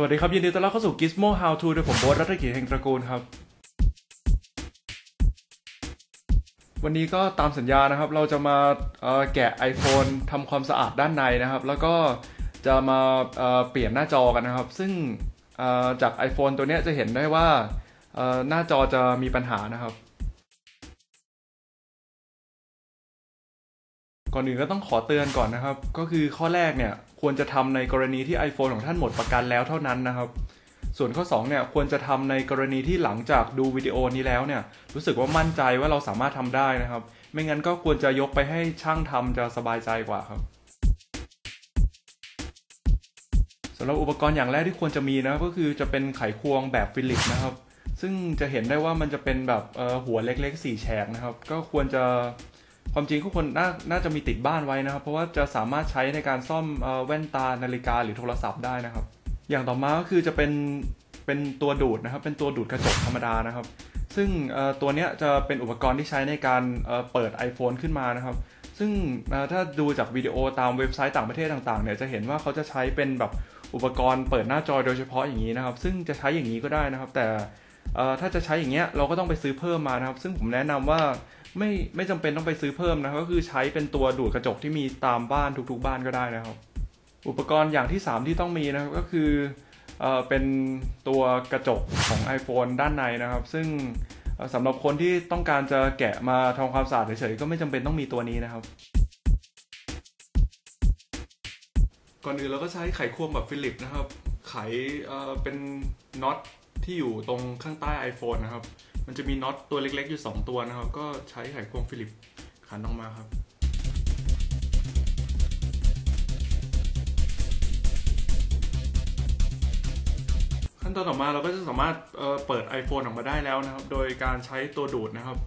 สวัสดีครับ ยินดีต้อนรับเข้าสู่ Gizmo How To โดยผมโบ๊ทรัตกิจแห่งตระกูลครับ วันนี้ก็ตามสัญญานะครับ เราจะมาแกะ iPhone ทำความสะอาดด้านในนะครับ แล้วก็จะมาเปลี่ยนหน้าจอกันนะครับ ซึ่งจาก iPhone ตัวนี้จะเห็นได้ว่าหน้าจอจะมีปัญหานะครับ ก่อนอื่นก็ต้องขอเตือนก่อนนะครับ ก็คือข้อแรกเนี่ยควรจะทำในกรณีที่ iPhone ของท่านหมดประกันแล้วเท่านั้นนะครับ ส่วนข้อ2เนี่ยควรจะทำในกรณีที่หลังจากดูวิดีโอนี้แล้วเนี่ยรู้สึกว่ามั่นใจว่าเราสามารถทำได้นะครับ ไม่งั้นก็ควรจะยกไปให้ช่างทำจะสบายใจกว่าครับสำหรับอุปกรณ์อย่างแรกที่ควรจะมีนะก็คือจะเป็นไขควงแบบฟิลิปนะครับ ซึ่งจะเห็นได้ว่ามันจะเป็นแบบหัวเล็กๆสีแฉกนะครับ ก็ควรจะ ความจริงทุกคนน่าน่าจะมีติดบ้านไว้นะครับ เพราะว่าจะสามารถใช้ในการซ่อมอแว่นตานาฬิกาหรือโทรศัพท์ได้นะครับ อย่างต่อมาก็คือจะเป็นเป็นตัวดูดนะครับ เป็นตัวดูดกระจกธรรมดานะครับ ซึ่งตัวนี้จะเป็นอุปกรณ์ที่ใช้ในการเปิด iPhone ขึ้นมานะครับ ซึ่งถ้าดูจากวิดีโอตามเว็บไซต์ต่างประเทศต่างๆเนี่ยจะเห็นว่าเขาจะใช้เป็นแบบอุปกรณ์เปิดหน้าจอโดยเฉพาะอย่างนี้นะครับ ซึ่งจะใช้อย่างนี้ก็ได้นะครับ แต่ถ้าจะใช้อย่างเงี้ยเราก็ต้องไปซื้อเพิ่มมานะครับ ซึ่งผมแนะนำว่า ไม่ไม่จำเป็นต้องไปซื้อเพิ่มนะก็คือใช้เป็นตัวดูดกระจกที่มีตามบ้านทุกๆบ้านก็ได้นะครับ อุปกรณ์อย่างที่ 3 ที่ต้องมีนะครับก็คือเอ่อเป็นตัวกระจกของ iPhone ด้านในนะครับ ซึ่งสำหรับคนที่ต้องการจะแกะมาทำความสะอาดเฉยๆก็ไม่จำเป็นต้องมีตัวนี้นะครับ ก่อนอื่นเราก็ใช้ไขควงแบบฟิลิปนะครับ ไขเอ่อเป็นน็อตที่อยู่ตรงข้างใต้ iPhone นะครับ มันจะมีน็อตตัวเล็กๆอยู่ 2 ตัวนะครับ ก็ใช้ไขควงฟิลิปขันออกมาครับขั้นตอนต่อมาเราก็จะสามารถเเปิด iPhone ออกมาได้แล้วนะครับ โดยการใช้ตัวดูดนะครับ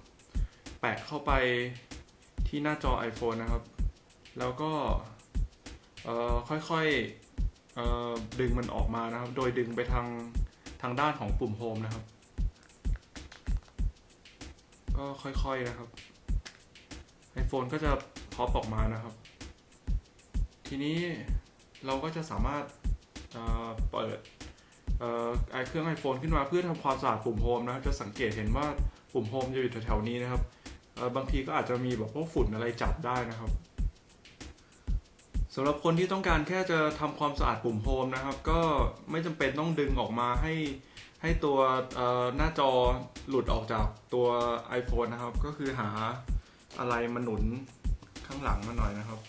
แปะเข้าไปที่หน้าจอ iPhone นะครับ แล้วก็ค่อยๆดึงมันออกมานะครับ โดยดึงไปทางทางด้านของปุ่มโฮมนะครับ ก็ค่อยๆนะครับ iPhone ก็จะพอปออกมานะครับ ทีนี้เราก็จะสามารถเปิดเอ่อไอเครื่อง iPhone ขึ้นมาเพื่อทำความสะอาดปุ่มโฮมนะครับจะสังเกตเห็นว่าปุ่มโฮมจะอยู่แถวๆนี้นะครับบางทีก็อาจจะมีแบบพวกฝุ่นอะไรจับได้นะครับสำหรับคนที่ต้องการแค่จะทำความสะอาดปุ่มโฮมนะครับ ก็ไม่จำเป็นต้องดึงออกมาให้ ให้ตัวหน้าจอหลุดออกจากตัว iPhone นะครับ ก็คือหาอะไรมาหนุนข้างหลังมาหน่อยนะครับ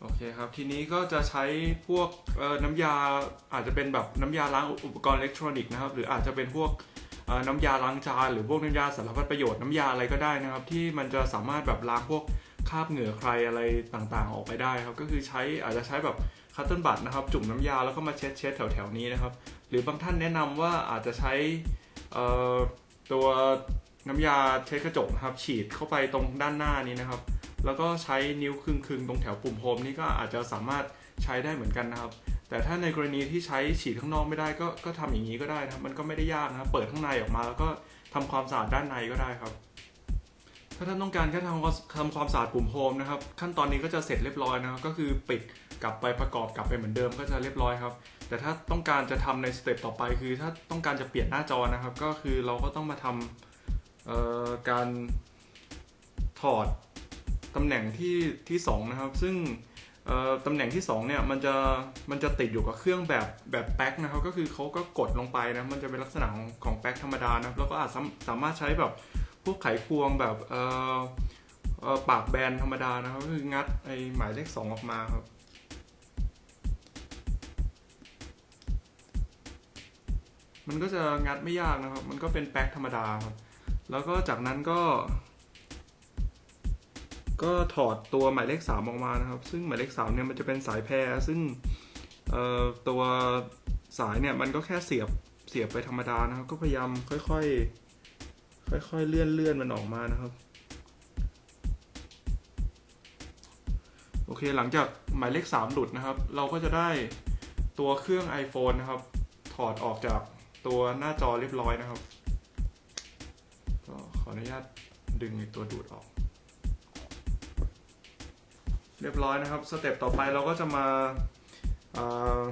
โอเคครับ ทีนี้ก็จะใช้พวกน้ำยาอาจจะเป็นแบบน้ำยาล้างอุปกรณ์อิเล็กทรอนิกส์นะครับ หรืออาจจะเป็นพวกน้ำยาล้างจานหรือพวกน้ำยาสารพัดประโยชน์น้ำยาอะไรก็ได้นะครับ ที่มันจะสามารถแบบล้างพวก คาบเหงื่อใครอะไรต่างๆ ออกไปได้ครับ ก็คือใช้อาจจะใช้แบบคัตเติลบัตนะครับ จุ่มน้ำยาแล้วก็มาเช็ดเช็ดแถวๆนี้นะครับ หรือบางท่านแนะนำว่าอาจจะใช้ตัวน้ำยาเช็ดกระจกนะครับ ฉีดเข้าไปตรงด้านหน้านี้นะครับ แล้วก็ใช้นิ้วคึงๆตรงแถวปุ่มโฮมนี่ก็อาจจะสามารถใช้ได้เหมือนกันนะครับ แต่ถ้าในกรณีที่ใช้ฉีดข้างนอกไม่ได้ก็ก็ทำอย่างนี้ก็ได้นะมันก็ไม่ได้ยากนะเปิดข้างในออกมา แล้วก็ทำความสะอาดด้านในก็ได้ครับ ถ้าท่านต้องการแค่ทำความทำความสะอาดปุ่มโฮมนะครับ ขั้นตอนนี้ก็จะเสร็จเรียบร้อยนะครับ ก็คือปิดกลับไปประกอบกลับไปเหมือนเดิมก็จะเรียบร้อยครับ แต่ถ้าต้องการจะทำในสเต็ปต่อไป คือถ้าต้องการจะเปลี่ยนหน้าจอนะครับ ก็คือเราก็ต้องมาทำการถอดตำแหน่งที่ที่สองนะครับ ซึ่งตำแหน่งที่สองเนี่ยมันจะมันจะติดอยู่กับเครื่องแบบแบบแป๊กนะครับ ก็คือเขาก็กดลงไปนะมันจะเป็นลักษณะของของแป๊กธรรมดานะครับแล้วก็อาจสามารถใช้แบบ พวกไขควงแบบเออเออปากแบนธรรมดานะครับก็คืองัดไอหมายเลขสองออกมาครับมันก็จะงัดไม่ยากนะครับ มันก็เป็นแป๊กธรรมดาครับ แล้วก็จากนั้นก็ ก็ถอดตัวหมายเลข 3 ออกมานะครับ ซึ่งหมายเลข3เนี่ยมันจะเป็นสายแพร ซึ่งตัวสายเนี่ยมันก็แค่เสียบเสียบไปธรรมดานะครับ ก็พยายามค่อยๆ ค่อยๆเลื่อนเลื่อนมันออกมานะครับ โอเคหลังจากหมายเลข 3 หลุดนะครับ เราก็จะได้ตัวเครื่อง iPhone นะครับ ถอดออกจากตัวหน้าจอเรียบร้อยนะครับก็ขออนุญาตดึงตัวดูดออก เรียบร้อยนะครับสเต็ปต่อไปเราก็จะมาอ่อ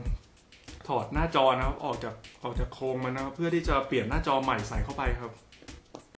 ถอดหน้าจอนะครับออกจากออกจากโครงมันนะครับ เพื่อที่จะเปลี่ยนหน้าจอใหม่ใส่เข้าไปครับ